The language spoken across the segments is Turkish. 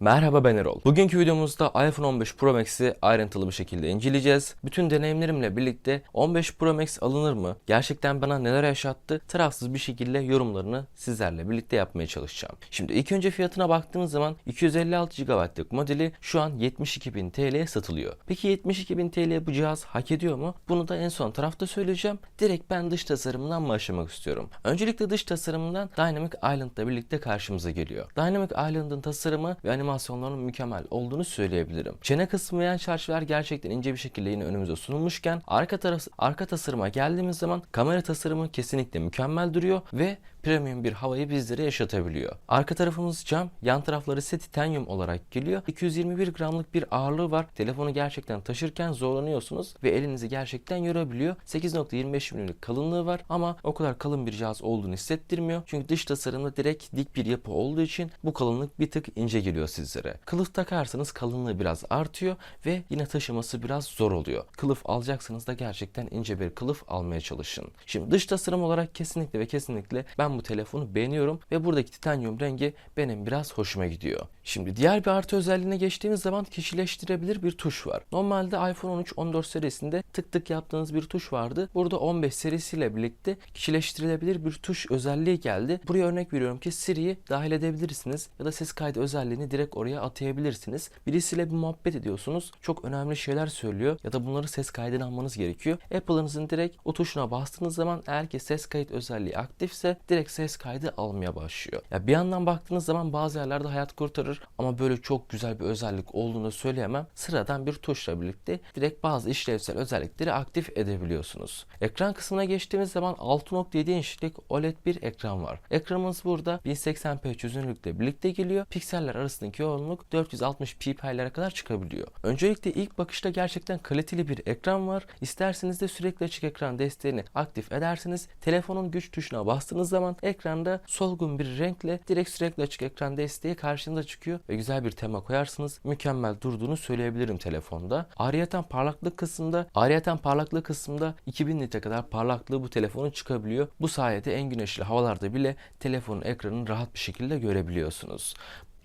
Merhaba ben Erol. Bugünkü videomuzda iPhone 15 Pro Max'i ayrıntılı bir şekilde inceleyeceğiz. Bütün deneyimlerimle birlikte 15 Pro Max alınır mı? Gerçekten bana neler yaşattı? Tarafsız bir şekilde yorumlarını sizlerle birlikte yapmaya çalışacağım. Şimdi ilk önce fiyatına baktığımız zaman 256 GB'lık modeli şu an 72.000 TL'ye satılıyor. Peki 72.000 TL bu cihaz hak ediyor mu? Bunu da en son tarafta söyleyeceğim. Direkt ben dış tasarımından başlamak istiyorum. Öncelikle dış tasarımından Dynamic Island'la birlikte karşımıza geliyor. Dynamic Island'ın tasarımı ve animasyonlarının mükemmel olduğunu söyleyebilirim. Çene kısmı ve çerçeveler gerçekten ince bir şekilde yine önümüze sunulmuşken arka taraf arka tasarıma geldiğimiz zaman kamera tasarımı kesinlikle mükemmel duruyor ve premium bir havayı bizlere yaşatabiliyor. Arka tarafımız cam, yan tarafları ise titanyum olarak geliyor. 221 gramlık bir ağırlığı var. Telefonu gerçekten taşırken zorlanıyorsunuz ve elinizi gerçekten yorabiliyor. 8.25 mm'lik kalınlığı var ama o kadar kalın bir cihaz olduğunu hissettirmiyor. Çünkü dış tasarımda direkt dik bir yapı olduğu için bu kalınlık bir tık ince geliyor sizlere. Kılıf takarsanız kalınlığı biraz artıyor ve yine taşıması biraz zor oluyor. Kılıf alacaksanız da gerçekten ince bir kılıf almaya çalışın. Şimdi dış tasarım olarak kesinlikle ve kesinlikle ben bu telefonu beğeniyorum ve buradaki titanyum rengi benim biraz hoşuma gidiyor. Şimdi diğer bir artı özelliğine geçtiğimiz zaman kişileştirebilir bir tuş var. Normalde iPhone 13 14 serisinde tık tık yaptığınız bir tuş vardı. Burada 15 serisiyle birlikte kişileştirilebilir bir tuş özelliği geldi. Buraya örnek veriyorum ki Siri'yi dahil edebilirsiniz ya da ses kaydı özelliğini direkt oraya atayabilirsiniz. Birisiyle bir muhabbet ediyorsunuz. Çok önemli şeyler söylüyor ya da bunları ses kaydına almanız gerekiyor. Apple'ınızın direkt o tuşuna bastığınız zaman eğer ki ses kayıt özelliği aktifse direkt ses kaydı almaya başlıyor. Ya bir yandan baktığınız zaman bazı yerlerde hayat kurtarır ama böyle çok güzel bir özellik olduğunu söyleyemem. Sıradan bir tuşla birlikte direkt bazı işlevsel özellikleri aktif edebiliyorsunuz. Ekran kısmına geçtiğimiz zaman 6.7 inçlik OLED bir ekran var. Ekranımız burada 1080p çözünürlükle birlikte geliyor. Pikseller arasındaki yoğunluk 460 ppi'lere kadar çıkabiliyor. Öncelikle ilk bakışta gerçekten kaliteli bir ekran var. İsterseniz de sürekli açık ekran desteğini aktif edersiniz. Telefonun güç tuşuna bastığınız zaman ekranda solgun bir renkle direkt sürekli açık ekran desteği karşınıza çıkıyor ve güzel bir tema koyarsınız. Mükemmel durduğunu söyleyebilirim telefonda. Ayrıyeten parlaklık kısmında, ayrıyeten parlaklık kısmında 2000 nite kadar parlaklığı bu telefonun çıkabiliyor. Bu sayede en güneşli havalarda bile telefonun ekranını rahat bir şekilde görebiliyorsunuz.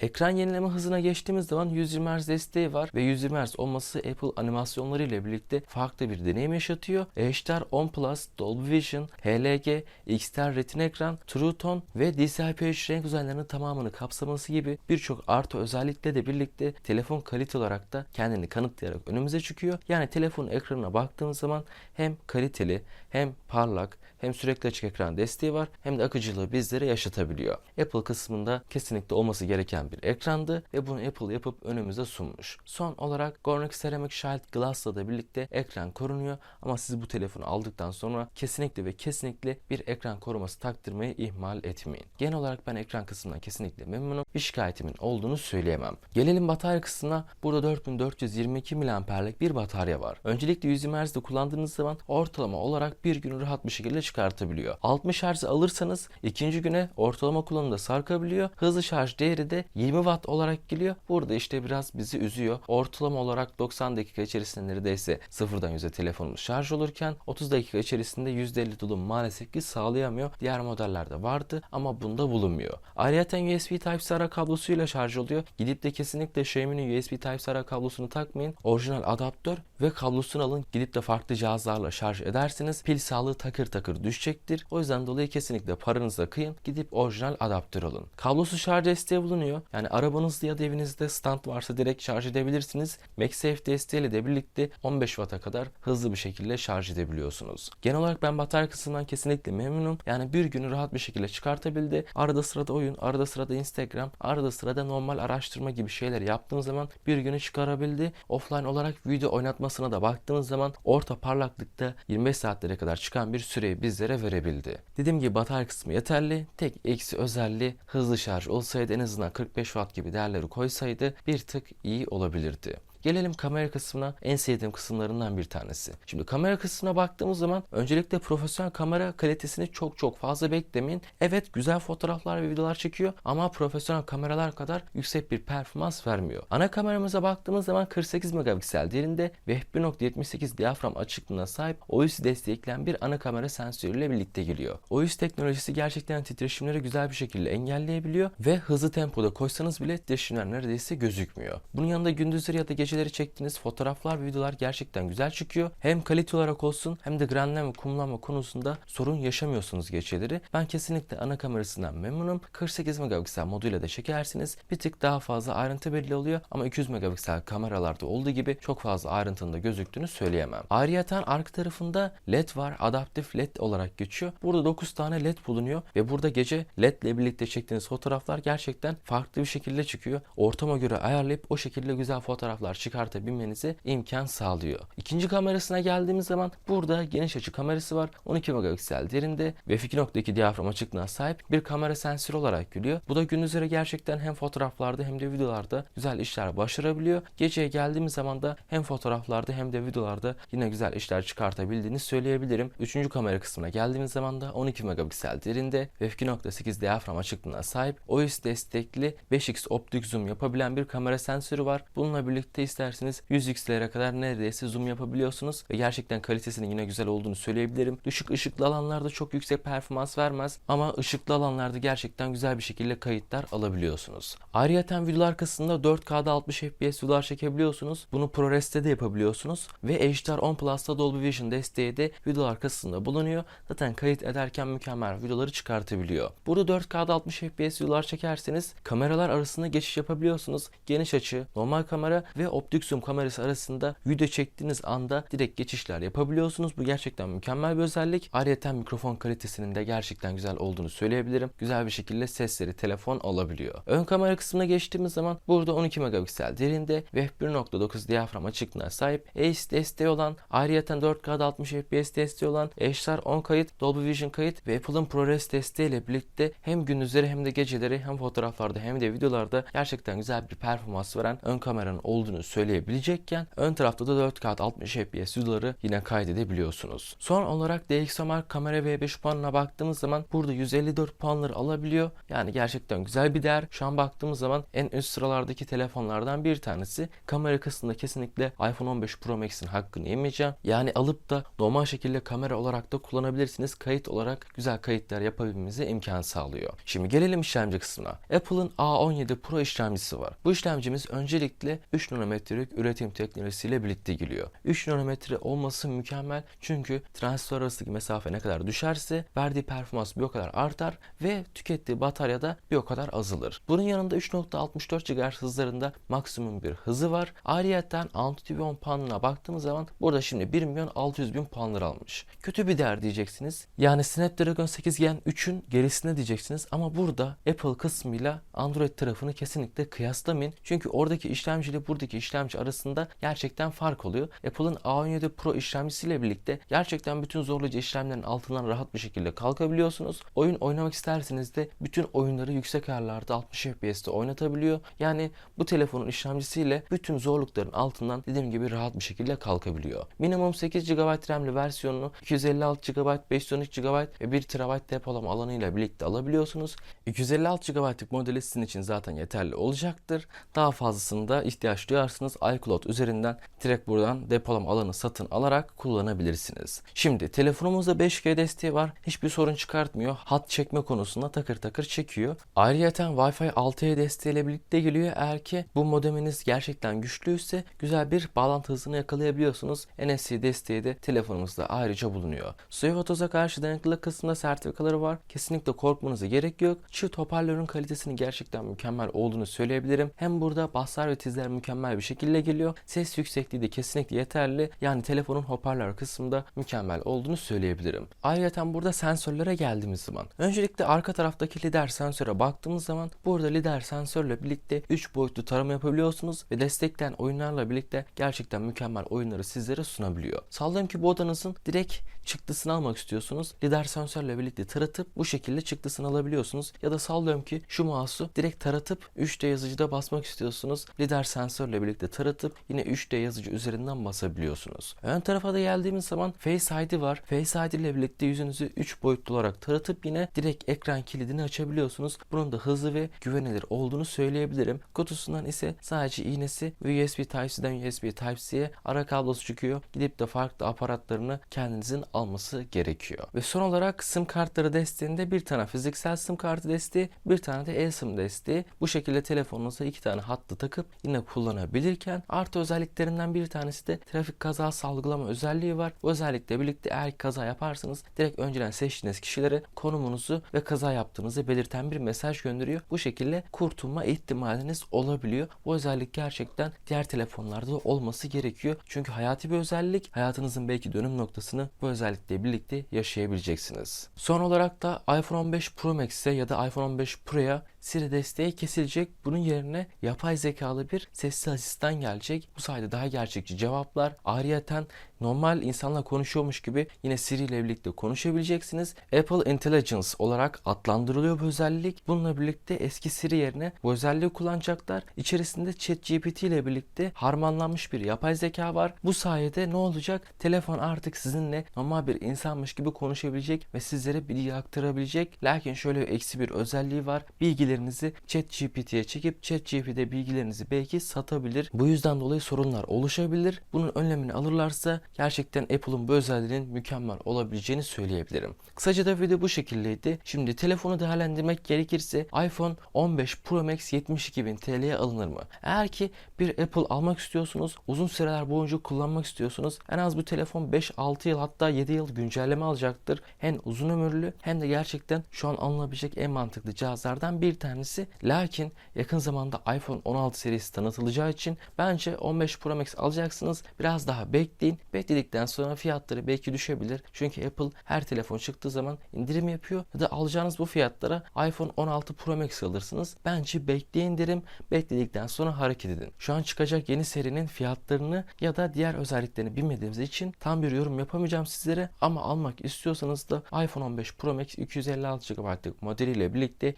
Ekran yenileme hızına geçtiğimiz zaman 120 Hz desteği var ve 120 Hz olması Apple animasyonları ile birlikte farklı bir deneyim yaşatıyor. HDR 10 Plus, Dolby Vision, HLG, XDR Retina ekran, True Tone ve DCI-P3 renk özelliklerinin tamamını kapsaması gibi birçok artı özellikle de birlikte telefon kalite olarak da kendini kanıtlayarak önümüze çıkıyor. Yani telefonun ekranına baktığımız zaman hem kaliteli hem parlak hem sürekli açık ekran desteği var hem de akıcılığı bizlere yaşatabiliyor. Apple kısmında kesinlikle olması gereken bir ekrandı ve bunu Apple yapıp önümüze sunmuş. Son olarak Gornix Ceramic Shield Glass'la da birlikte ekran korunuyor ama siz bu telefonu aldıktan sonra kesinlikle ve kesinlikle bir ekran koruması taktırmayı ihmal etmeyin. Genel olarak ben ekran kısmından kesinlikle memnunum. Bir şikayetimin olduğunu söyleyemem. Gelelim batarya kısmına. Burada 4422 mAh'lik bir batarya var. Öncelikle 120 Hz'de kullandığınız zaman ortalama olarak bir günü rahat bir şekilde çıkartabiliyor. 60 Hz alırsanız ikinci güne ortalama kullanımda sarkabiliyor. Hızlı şarj değeri de 20 Watt olarak geliyor. Burada işte biraz bizi üzüyor. Ortalama olarak 90 dakika içerisinde neredeyse sıfırdan yüze telefonumuz şarj olurken 30 dakika içerisinde %50 dolum maalesef ki sağlayamıyor. Diğer modellerde vardı ama bunda bulunmuyor. Ayrıca USB Type-C ara kablosuyla şarj oluyor. Gidip de kesinlikle Xiaomi'nin USB Type-C ara kablosunu takmayın. Orijinal adaptör ve kablosunu alın. Gidip de farklı cihazlarla şarj ederseniz pil sağlığı takır takır düşecektir. O yüzden dolayı kesinlikle paranıza kıyın. Gidip orijinal adaptör alın. Kablosuz şarj desteği bulunuyor. Yani arabanızda ya da evinizde stand varsa direkt şarj edebilirsiniz. MagSafe desteğiyle de birlikte 15 Watt'a kadar hızlı bir şekilde şarj edebiliyorsunuz. Genel olarak ben batarya kısmından kesinlikle memnunum. Yani bir günü rahat bir şekilde çıkartabildi. Arada sırada oyun, arada sırada Instagram, arada sırada normal araştırma gibi şeyler yaptığım zaman bir günü çıkarabildi. Offline olarak video oynatmasına da baktığımız zaman orta parlaklıkta 25 saatlere kadar çıkan bir süreyi bizlere verebildi. Dediğim gibi batarya kısmı yeterli. Tek eksi özelliği hızlı şarj olsaydı en azından 45 watt gibi değerleri koysaydı bir tık iyi olabilirdi. Gelelim kamera kısmına en sevdiğim kısımlarından bir tanesi. Şimdi kamera kısmına baktığımız zaman öncelikle profesyonel kamera kalitesini çok çok fazla beklemeyin. Evet güzel fotoğraflar ve videolar çekiyor ama profesyonel kameralar kadar yüksek bir performans vermiyor. Ana kameramıza baktığımız zaman 48 megapiksel derinde ve f1.78 diyafram açıklığına sahip OIS destekleyen bir ana kamera sensörüyle birlikte geliyor. OIS teknolojisi gerçekten titreşimleri güzel bir şekilde engelleyebiliyor ve hızlı tempoda koysanız bile titreşimler neredeyse gözükmüyor. Bunun yanında gündüzleri ya da geceleri çektiğiniz fotoğraflar ve videolar gerçekten güzel çıkıyor. Hem kalite olarak olsun hem de granlama kumlama konusunda sorun yaşamıyorsunuz geceleri. Ben kesinlikle ana kamerasından memnunum. 48 megapiksel moduyla da çekersiniz. Bir tık daha fazla ayrıntı belli oluyor ama 200 megapiksel kameralarda olduğu gibi çok fazla ayrıntının da gözüktüğünü söyleyemem. Ayrıyeten arka tarafında LED var. Adaptif LED olarak geçiyor. Burada 9 tane LED bulunuyor ve burada gece LED ile birlikte çektiğiniz fotoğraflar gerçekten farklı bir şekilde çıkıyor. Ortama göre ayarlayıp o şekilde güzel fotoğraflar çıkartabilmenizi imkan sağlıyor. İkinci kamerasına geldiğimiz zaman burada geniş açı kamerası var. 12 megapiksel derinde ve f2.2 diyafram açıklığına sahip bir kamera sensörü olarak geliyor. Bu da gündüzleri gerçekten hem fotoğraflarda hem de videolarda güzel işler başarabiliyor. Geceye geldiğimiz zaman da hem fotoğraflarda hem de videolarda yine güzel işler çıkartabildiğini söyleyebilirim. Üçüncü kamera kısmına geldiğimiz zaman da 12 megapiksel derinde ve f2.8 diyafram açıklığına sahip OIS destekli 5x optik zoom yapabilen bir kamera sensörü var. Bununla birlikte isterseniz 100x'lere kadar neredeyse zoom yapabiliyorsunuz ve gerçekten kalitesinin yine güzel olduğunu söyleyebilirim. Düşük ışıklı alanlarda çok yüksek performans vermez ama ışıklı alanlarda gerçekten güzel bir şekilde kayıtlar alabiliyorsunuz. Ayrıca videolar kısmında 4K'da 60 FPS videolar çekebiliyorsunuz. Bunu ProRes'te de yapabiliyorsunuz ve HDR10 Plus'ta Dolby Vision desteği de videolar kısmında bulunuyor. Zaten kayıt ederken mükemmel videoları çıkartabiliyor. Burada 4K'da 60 FPS videolar çekerseniz kameralar arasında geçiş yapabiliyorsunuz. Geniş açı, normal kamera ve optik zoom kamerası arasında video çektiğiniz anda direkt geçişler yapabiliyorsunuz. Bu gerçekten mükemmel bir özellik. Ayrıca mikrofon kalitesinin de gerçekten güzel olduğunu söyleyebilirim. Güzel bir şekilde sesleri telefon alabiliyor. Ön kamera kısmına geçtiğimiz zaman burada 12 megapiksel derinde ve f1.9 diyafram açıklığına sahip ACE desteği olan ayrıca 4K'da 60 FPS desteği olan HDR10 kayıt, Dolby Vision kayıt ve Apple'ın ProRes desteği ile birlikte hem gündüzleri hem de geceleri hem fotoğraflarda hem de videolarda gerçekten güzel bir performans veren ön kameranın olduğunu söyleyebilecekken ön tarafta da 4K 60 FPS videoları yine kaydedebiliyorsunuz. Son olarak DxOMark kamera V5 puanına baktığımız zaman burada 154 puanları alabiliyor. Yani gerçekten güzel bir değer. Şu an baktığımız zaman en üst sıralardaki telefonlardan bir tanesi. Kamera kısmında kesinlikle iPhone 15 Pro Max'in hakkını yemeyeceğim. Yani alıp da normal şekilde kamera olarak da kullanabilirsiniz. Kayıt olarak güzel kayıtlar yapabilmemize imkan sağlıyor. Şimdi gelelim işlemci kısmına. Apple'ın A17 Pro işlemcisi var. Bu işlemcimiz öncelikle 3 nanometrelik üretim teknolojisiyle birlikte geliyor. 3 nanometre olması mükemmel çünkü transistör arasındaki mesafe ne kadar düşerse verdiği performans bir o kadar artar ve tükettiği batarya da bir o kadar azalır. Bunun yanında 3.64 GHz hızlarında maksimum bir hızı var. Ayrıyeten Antutu puanına baktığımız zaman burada şimdi 1 milyon 600 bin puanlar almış. Kötü bir değer diyeceksiniz. Yani Snapdragon 8 Gen 3'ün gerisine diyeceksiniz ama burada Apple kısmıyla Android tarafını kesinlikle kıyaslamayın. Çünkü oradaki işlemci ile buradaki işlemci arasında gerçekten fark oluyor. Apple'ın A17 Pro işlemcisiyle birlikte gerçekten bütün zorlayıcı işlemlerin altından rahat bir şekilde kalkabiliyorsunuz. Oyun oynamak isterseniz de bütün oyunları yüksek ayarlarda 60 FPS'te oynatabiliyor. Yani bu telefonun işlemcisiyle bütün zorlukların altından dediğim gibi rahat bir şekilde kalkabiliyor. Minimum 8 GB RAM'li versiyonunu 256 GB, 512 GB ve 1 TB depolama alanıyla birlikte alabiliyorsunuz. 256 GB'lık modeli sizin için zaten yeterli olacaktır. Daha fazlasını da ihtiyaç duyarsınız. iCloud üzerinden direkt buradan depolama alanı satın alarak kullanabilirsiniz. Şimdi telefonumuzda 5G desteği var. Hiçbir sorun çıkartmıyor. Hat çekme konusunda takır takır çekiyor. Ayrıca Wi-Fi 6E desteğiyle birlikte geliyor. Eğer ki bu modeminiz gerçekten güçlüyse güzel bir bağlantı hızını yakalayabiliyorsunuz. NFC desteği de telefonumuzda ayrıca bulunuyor. Suya ve toza karşı dayanıklılık kısmında sertifikaları var. Kesinlikle korkmanıza gerek yok. Çift hoparlörün kalitesinin gerçekten mükemmel olduğunu söyleyebilirim. Hem burada baslar ve tizler mükemmel bir şekilde geliyor. Ses yüksekliği de kesinlikle yeterli. Yani telefonun hoparlör kısmında mükemmel olduğunu söyleyebilirim. Ayrıca burada sensörlere geldiğimiz zaman öncelikle arka taraftaki lider sensöre baktığımız zaman burada lider sensörle birlikte 3 boyutlu tarama yapabiliyorsunuz ve destekleyen oyunlarla birlikte gerçekten mükemmel oyunları sizlere sunabiliyor. Sallıyorum ki bu odanızın direkt çıktısını almak istiyorsunuz. Lider sensörle birlikte taratıp bu şekilde çıktısını alabiliyorsunuz. Ya da sallıyorum ki şu mouse'u direkt taratıp 3D yazıcıda basmak istiyorsunuz. Lider sensörle birlikte taratıp yine 3D yazıcı üzerinden basabiliyorsunuz. Ön tarafa da geldiğimiz zaman Face ID var. Face ID ile birlikte yüzünüzü 3 boyutlu olarak taratıp yine direkt ekran kilidini açabiliyorsunuz. Bunun da hızlı ve güvenilir olduğunu söyleyebilirim. Kutusundan ise sadece iğnesi ve USB Type-C'den USB Type-C'ye ara kablosu çıkıyor. Gidip de farklı aparatlarını kendinizin alması gerekiyor. Ve son olarak sim kartları desteğinde bir tane fiziksel sim kartı desteği, bir tane de e-sim desteği. Bu şekilde telefonunuza iki tane hattı takıp yine kullanabilirken artı özelliklerinden bir tanesi de trafik kaza salgılama özelliği var. Bu özellikle birlikte eğer kaza yaparsanız direkt önceden seçtiğiniz kişilere konumunuzu ve kaza yaptığınızı belirten bir mesaj gönderiyor. Bu şekilde kurtulma ihtimaliniz olabiliyor. Bu özellik gerçekten diğer telefonlarda da olması gerekiyor. Çünkü hayati bir özellik. Hayatınızın belki dönüm noktasını bu özellikle birlikte yaşayabileceksiniz. Son olarak da iPhone 15 Pro Max'e ya da iPhone 15 Pro'ya Siri desteği kesilecek. Bunun yerine yapay zekalı bir sesli asistan gelecek. Bu sayede daha gerçekçi cevaplar. Ayrıyeten normal insanla konuşuyormuş gibi yine Siri ile birlikte konuşabileceksiniz. Apple Intelligence olarak adlandırılıyor bu özellik. Bununla birlikte eski Siri yerine bu özelliği kullanacaklar. İçerisinde ChatGPT ile birlikte harmanlanmış bir yapay zeka var. Bu sayede ne olacak? Telefon artık sizinle normal bir insanmış gibi konuşabilecek ve sizlere bilgi aktarabilecek. Lakin şöyle eksi bir özelliği var. Bilgilerinizi ChatGPT'ye çekip ChatGPT bilgilerinizi belki satabilir. Bu yüzden dolayı sorunlar oluşabilir. Bunun önlemini alırlarsa gerçekten Apple'ın bu özelliğinin mükemmel olabileceğini söyleyebilirim. Kısaca da video bu şekildeydi. Şimdi telefonu değerlendirmek gerekirse iPhone 15 Pro Max 72.000 TL'ye alınır mı? Eğer ki bir Apple almak istiyorsunuz, uzun süreler boyunca kullanmak istiyorsunuz. En az bu telefon 5-6 yıl hatta 7 yıl güncelleme alacaktır. Hem uzun ömürlü hem de gerçekten şu an alınabilecek en mantıklı cihazlardan bir tanesi. Lakin yakın zamanda iPhone 16 serisi tanıtılacağı için bence 15 Pro Max alacaksınız. Biraz daha bekleyin. Bekledikten sonra fiyatları belki düşebilir. Çünkü Apple her telefon çıktığı zaman indirim yapıyor. Ya da alacağınız bu fiyatlara iPhone 16 Pro Max alırsınız. Bence bekleyin derim. Bekledikten sonra hareket edin. Şu an çıkacak yeni serinin fiyatlarını ya da diğer özelliklerini bilmediğimiz için tam bir yorum yapamayacağım sizlere. Ama almak istiyorsanız da iPhone 15 Pro Max 256 GB'lık modeliyle birlikte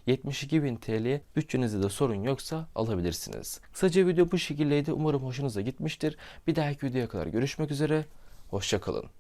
72.000 TL'ye bütçenizde de sorun yoksa alabilirsiniz. Kısaca video bu şekildeydi. Umarım hoşunuza gitmiştir. Bir dahaki videoya kadar görüşmek üzere. Hoşçakalın.